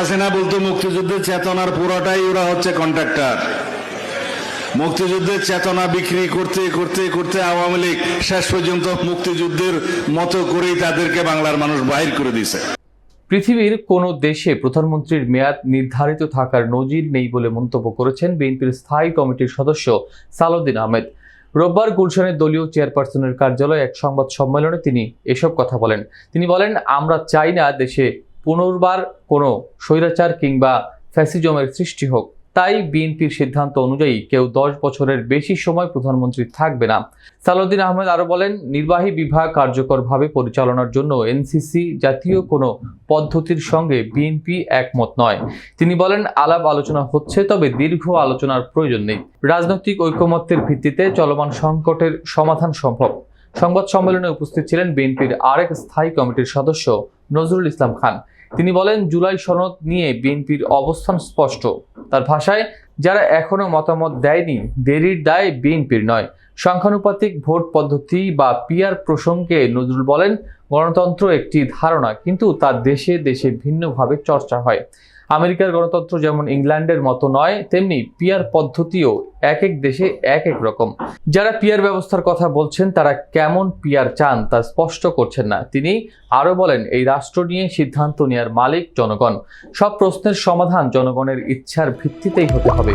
হাসিনা বলতো, মুক্তিযুদ্ধের চেতনার পুরোটাই ওরা হচ্ছে কন্ট্রাক্টর মুক্তিযুদ্ধের চেতনা বিক্রি করতে করতে করতে আওয়ামী লীগ শেষ পর্যন্ত মুক্তিযুদ্ধের মতো করেই তাদেরকে বাংলার মানুষ বাহির করে দিছে পৃথিবীর কোনো দেশে প্রধানমন্ত্রীর মেয়াদ নির্ধারিত থাকার নজির নেই বলে মন্তব্য করেছেন বিএনপির স্থায়ী কমিটির সদস্য সালাউদ্দিন আহমেদ। রোববার গুলশানের দলীয় চেয়ারপারসনের কার্যালয়ে এক সংবাদ সম্মেলনে তিনি এসব কথা বলেন। তিনি বলেন, আমরা চাই না দেশে পুনর্বার কোনো স্বৈরাচার কিংবা ফ্যাসিজমের সৃষ্টি হোক, তাই বিএনপির সিদ্ধান্ত অনুযায়ী কেউ দশ বছরের বেশি সময় প্রধানমন্ত্রী থাকবে না। সালাউদ্দিন আহমেদ আরও বলেন, নির্বাহী বিভাগ কার্যকরভাবে পরিচালনার জন্য এনসিসি জাতীয় কোনো পদ্ধতির সঙ্গে বিএনপি একমত নয়। তিনি বলেন, আলাপ আলোচনা হচ্ছে, তবে দীর্ঘ আলোচনার প্রয়োজন নেই। রাজনৈতিক ঐকমত্যের ভিত্তিতে চলমান সংকটের সমাধান সম্ভব। সংবাদ সম্মেলনে উপস্থিত ছিলেন বিএনপির আরেক স্থায়ী কমিটির সদস্য নজরুল ইসলাম খান। তিনি বলেন, জুলাই সনদ নিয়ে বিএনপির অবস্থান স্পষ্ট। তার ভাষায়, যারা এখনও মতামত দেয়নি, দেরির দায় বিএনপির নয়। সংখ্যানুপাতিক ভোট পদ্ধতি বা পিয়ার প্রসঙ্গে নজরুল বলেন, গণতন্ত্র একটি ধারণা, কিন্তু তা দেশে দেশে ভিন্নভাবে চর্চা হয়। আমেরিকার গণতন্ত্র যেমন ইংল্যান্ডের মতো নয়, তেমনি পিয়ার পদ্ধতিও এক এক দেশে এক এক রকম। যারা পিয়ার ব্যবস্থার কথা বলছেন, তারা কেমন পিয়ার চান তা স্পষ্ট করছেন না। তিনি আরও বলেন, এই রাষ্ট্র নিয়ে সিদ্ধান্ত নেওয়ার মালিক জনগণ। সব প্রশ্নের সমাধান জনগণের ইচ্ছার ভিত্তিতেই হতে হবে।